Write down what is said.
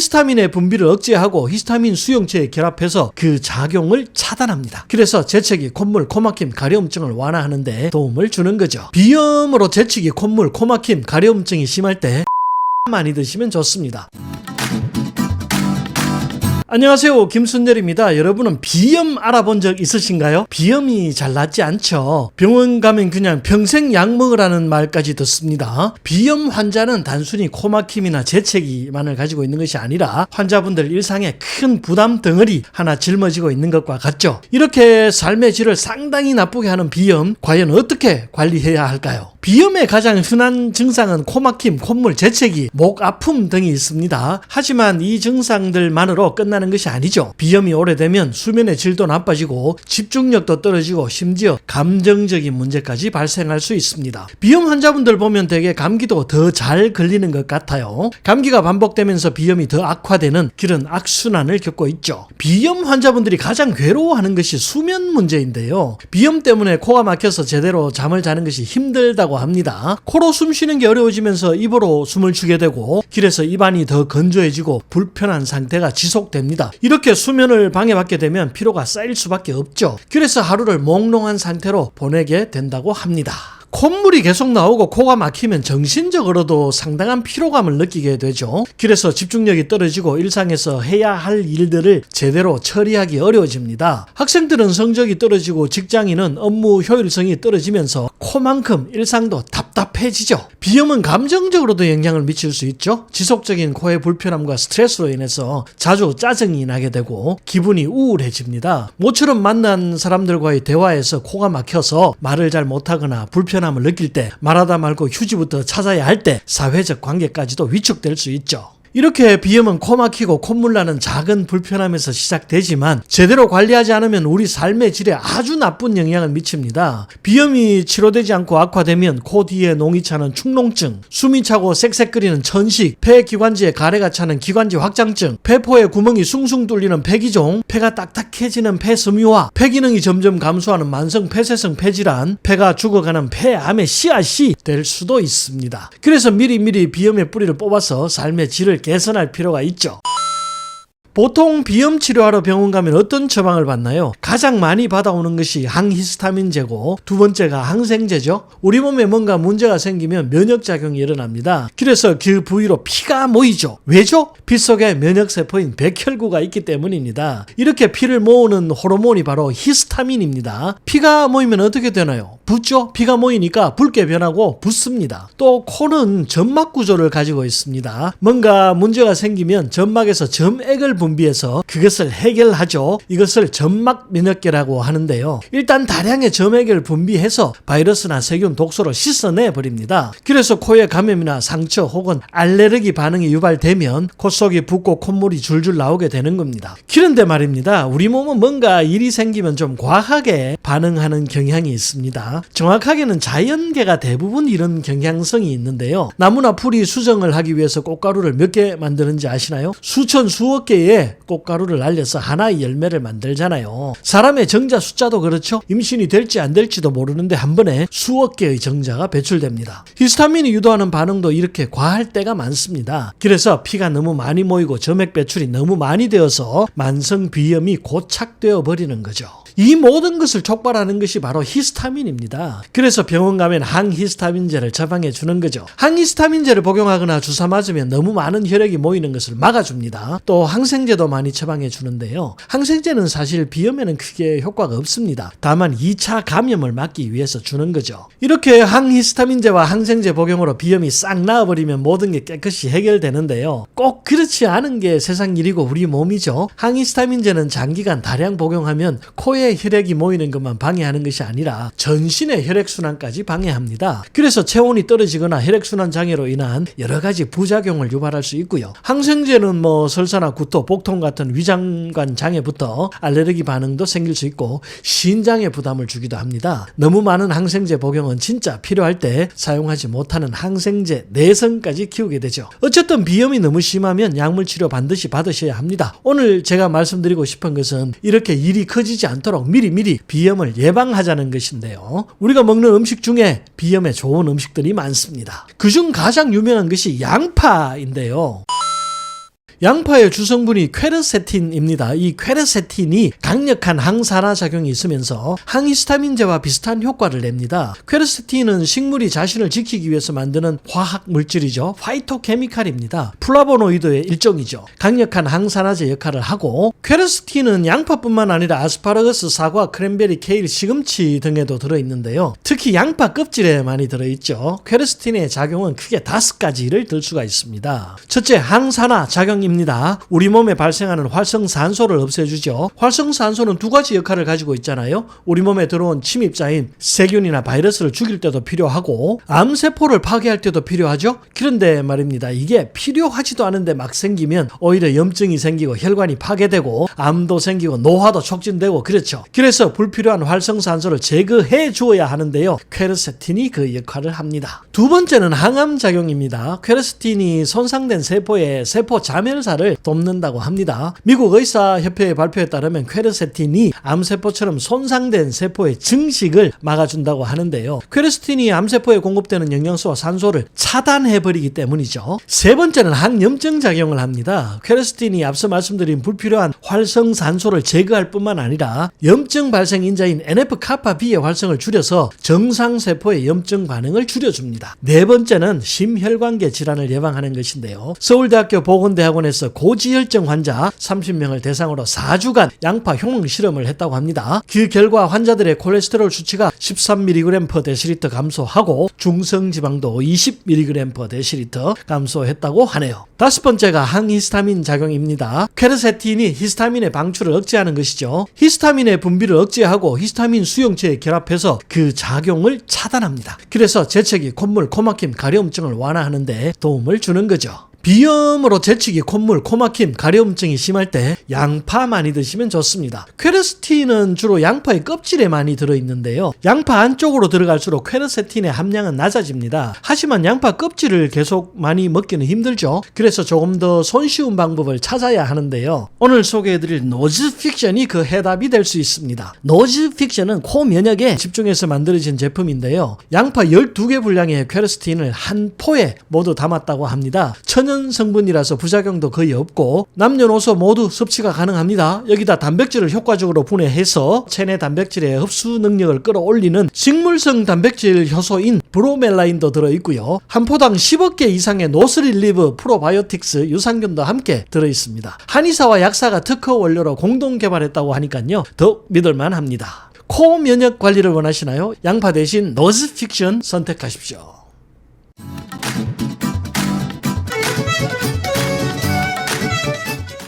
히스타민의 분비를 억제하고 히스타민 수용체에 결합해서 그 작용을 차단합니다. 그래서 재채기, 콧물, 코막힘, 가려움증을 완화하는데 도움을 주는 거죠. 비염으로 재채기, 콧물, 코막힘, 가려움증이 심할 때 많이 드시면 좋습니다. 안녕하세요. 김순열입니다. 여러분은 비염 알아본 적 있으신가요? 비염이 잘 낫지 않죠. 병원 가면 그냥 평생 약 먹으라는 말까지 듣습니다. 비염 환자는 단순히 코막힘이나 재채기만을 가지고 있는 것이 아니라 환자분들 일상에 큰 부담 덩어리 하나 짊어지고 있는 것과 같죠. 이렇게 삶의 질을 상당히 나쁘게 하는 비염, 과연 어떻게 관리해야 할까요? 비염의 가장 흔한 증상은 코막힘, 콧물, 재채기, 목 아픔 등이 있습니다. 하지만 이 증상들만으로 끝나는 것이 아니죠. 비염이 오래되면 수면의 질도 나빠지고 집중력도 떨어지고 심지어 감정적인 문제까지 발생할 수 있습니다. 비염 환자분들 보면 되게 감기도 더 잘 걸리는 것 같아요. 감기가 반복되면서 비염이 더 악화되는 그런 악순환을 겪고 있죠. 비염 환자분들이 가장 괴로워하는 것이 수면 문제인데요. 비염 때문에 코가 막혀서 제대로 잠을 자는 것이 힘들다고 합니다. 코로 숨 쉬는 게 어려워지면서 입으로 숨을 쉬게 되고 길에서 입안이 더 건조해지고 불편한 상태가 지속됩니다. 이렇게 수면을 방해받게 되면 피로가 쌓일 수밖에 없죠. 그래서 하루를 몽롱한 상태로 보내게 된다고 합니다. 콧물이 계속 나오고 코가 막히면 정신적으로도 상당한 피로감을 느끼게 되죠. 그래서 집중력이 떨어지고 일상에서 해야 할 일들을 제대로 처리하기 어려워집니다. 학생들은 성적이 떨어지고 직장인은 업무 효율성이 떨어지면서 코만큼 일상도 답답해지죠. 비염은 감정적으로도 영향을 미칠 수 있죠. 지속적인 코의 불편함과 스트레스로 인해서 자주 짜증이 나게 되고 기분이 우울해집니다. 모처럼 만난 사람들과의 대화에서 코가 막혀서 말을 잘 못하거나 불편 불편함을 느낄 때 말하다 말고 휴지부터 찾아야 할 때 사회적 관계까지도 위축될 수 있죠. 이렇게 비염은 코 막히고 콧물 나는 작은 불편함에서 시작되지만 제대로 관리하지 않으면 우리 삶의 질에 아주 나쁜 영향을 미칩니다. 비염이 치료되지 않고 악화되면 코 뒤에 농이 차는 축농증, 숨이 차고 쌕쌕거리는 천식, 폐 기관지에 가래가 차는 기관지 확장증, 폐포에 구멍이 숭숭 뚫리는 폐기종, 폐가 딱딱해지는 폐섬유화, 폐 기능이 점점 감소하는 만성 폐쇄성 폐질환, 폐가 죽어가는 폐암의 씨앗이 될 수도 있습니다. 그래서 미리미리 비염의 뿌리를 뽑아서 삶의 질을 개선할 필요가 있죠. 보통 비염 치료하러 병원 가면 어떤 처방을 받나요? 가장 많이 받아오는 것이 항히스타민제고 두 번째가 항생제죠. 우리 몸에 뭔가 문제가 생기면 면역 작용이 일어납니다. 그래서 그 부위로 피가 모이죠. 왜죠? 피 속에 면역 세포인 백혈구가 있기 때문입니다. 이렇게 피를 모으는 호르몬이 바로 히스타민입니다. 피가 모이면 어떻게 되나요? 붓죠? 피가 모이니까 붉게 변하고 붓습니다. 또 코는 점막 구조를 가지고 있습니다. 뭔가 문제가 생기면 점막에서 점액을 분비해서 그것을 해결하죠. 이것을 점막 면역계라고 하는데요. 일단 다량의 점액을 분비해서 바이러스나 세균, 독소를 씻어내 버립니다. 그래서 코에 감염이나 상처 혹은 알레르기 반응이 유발되면 콧속이 붓고 콧물이 줄줄 나오게 되는 겁니다. 그런데 말입니다. 우리 몸은 뭔가 일이 생기면 좀 과하게 반응하는 경향이 있습니다. 정확하게는 자연계가 대부분 이런 경향성이 있는데요. 나무나 풀이 수정을 하기 위해서 꽃가루를 몇 개 만드는지 아시나요? 수천 수억 개의 꽃가루를 날려서 하나의 열매를 만들잖아요. 사람의 정자 숫자도 그렇죠. 임신이 될지 안 될지도 모르는데 한 번에 수억 개의 정자가 배출됩니다. 히스타민이 유도하는 반응도 이렇게 과할 때가 많습니다. 그래서 피가 너무 많이 모이고 점액 배출이 너무 많이 되어서 만성 비염이 고착되어 버리는 거죠. 이 모든 것을 촉발하는 것이 바로 히스타민입니다. 그래서 병원 가면 항히스타민제를 처방해 주는 거죠. 항히스타민제를 복용하거나 주사 맞으면 너무 많은 혈액이 모이는 것을 막아줍니다. 또 항생제도 많이 처방해 주는데요. 항생제는 사실 비염에는 크게 효과가 없습니다. 다만 2차 감염을 막기 위해서 주는 거죠. 이렇게 항히스타민제와 항생제 복용으로 비염이 싹 나아버리면 모든 게 깨끗이 해결되는데요. 꼭 그렇지 않은 게 세상 일이고 우리 몸이죠. 항히스타민제는 장기간 다량 복용하면 코에 혈액이 모이는 것만 방해하는 것이 아니라 전신의 혈액순환까지 방해합니다. 그래서 체온이 떨어지거나 혈액순환 장애로 인한 여러 가지 부작용을 유발할 수 있고요. 항생제는 뭐 설사나 구토, 복통 같은 위장관 장애부터 알레르기 반응도 생길 수 있고 신장에 부담을 주기도 합니다. 너무 많은 항생제 복용은 진짜 필요할 때 사용하지 못하는 항생제 내성까지 키우게 되죠. 어쨌든 비염이 너무 심하면 약물 치료 반드시 받으셔야 합니다. 오늘 제가 말씀드리고 싶은 것은 이렇게 일이 커지지 않도록 미리미리 비염을 예방하자는 것인데요. 우리가 먹는 음식 중에 비염에 좋은 음식들이 많습니다. 그중 가장 유명한 것이 양파인데요. 양파의 주성분이 퀘르세틴입니다. 이 퀘르세틴이 강력한 항산화 작용이 있으면서 항히스타민제와 비슷한 효과를 냅니다. 퀘르세틴은 식물이 자신을 지키기 위해서 만드는 화학 물질이죠. 파이토케미칼입니다. 플라보노이드의 일종이죠. 강력한 항산화제 역할을 하고 퀘르세틴은 양파뿐만 아니라 아스파라거스, 사과, 크랜베리, 케일, 시금치 등에도 들어 있는데요. 특히 양파 껍질에 많이 들어 있죠. 퀘르세틴의 작용은 크게 다섯 가지를 들 수가 있습니다. 첫째, 항산화 작용입니다. 우리 몸에 발생하는 활성산소를 없애주죠. 활성산소는 두 가지 역할을 가지고 있잖아요. 우리 몸에 들어온 침입자인 세균이나 바이러스를 죽일 때도 필요하고 암세포를 파괴할 때도 필요하죠. 그런데 말입니다. 이게 필요하지도 않은데 막 생기면 오히려 염증이 생기고 혈관이 파괴되고 암도 생기고 노화도 촉진되고 그렇죠. 그래서 불필요한 활성산소를 제거해 주어야 하는데요. 퀘르세틴이 그 역할을 합니다. 두 번째는 항암 작용입니다. 퀘르세틴이 손상된 세포의 세포 자멸 사를 돕는다고 합니다. 미국 의사협회의 발표에 따르면 퀘르세틴이 암세포처럼 손상된 세포의 증식을 막아준다고 하는데요. 퀘르세틴이 암세포에 공급되는 영양소와 산소를 차단해버리기 때문이죠. 세 번째는 항염증 작용을 합니다. 퀘르세틴이 앞서 말씀드린 불필요한 활성산소를 제거할 뿐만 아니라 염증 발생 인자인 NF-kappa B의 활성을 줄여서 정상 세포의 염증 반응을 줄여줍니다. 네 번째는 심혈관계 질환을 예방하는 것인데요. 서울대학교 보건대학원에서 고지혈증 환자 30명을 대상으로 4주간 양파 효능 실험을 했다고 합니다. 그 결과 환자들의 콜레스테롤 수치가 13mg per 데시리터 감소하고 중성 지방도 20mg per 데시리터 감소했다고 하네요. 다섯 번째가 항히스타민 작용입니다. 퀘르세틴이 히스타민의 방출을 억제하는 것이죠. 히스타민의 분비를 억제하고 히스타민 수용체에 결합해서 그 작용을 차단합니다. 그래서 재채기, 콧물, 코막힘, 가려움증을 완화하는데 도움을 주는 거죠. 비염으로 재채기, 콧물, 코막힘, 가려움증이 심할 때 양파 많이 드시면 좋습니다. 퀘르세틴은 주로 양파의 껍질에 많이 들어있는데요. 양파 안쪽으로 들어갈수록 퀘르세틴의 함량은 낮아집니다. 하지만 양파 껍질을 계속 많이 먹기는 힘들죠. 그래서 조금 더 손쉬운 방법을 찾아야 하는데요. 오늘 소개해드릴 노즈 픽션이 그 해답이 될 수 있습니다. 노즈 픽션은 코 면역에 집중해서 만들어진 제품인데요. 양파 12개 분량의 퀘르세틴을 한 포에 모두 담았다고 합니다. 천연 성분이라서 부작용도 거의 없고 남녀노소 모두 섭취가 가능합니다. 여기다 단백질을 효과적으로 분해해서 체내 단백질의 흡수 능력을 끌어올리는 식물성 단백질 효소인 브로멜라인도 들어있고요. 한 포당 10억 개 이상의 노스릴리브 프로바이오틱스 유산균도 함께 들어있습니다. 한의사와 약사가 특허 원료로 공동 개발했다고 하니까요. 더욱 믿을만 합니다. 코 면역 관리를 원하시나요? 양파 대신 노즈 픽션 선택하십시오.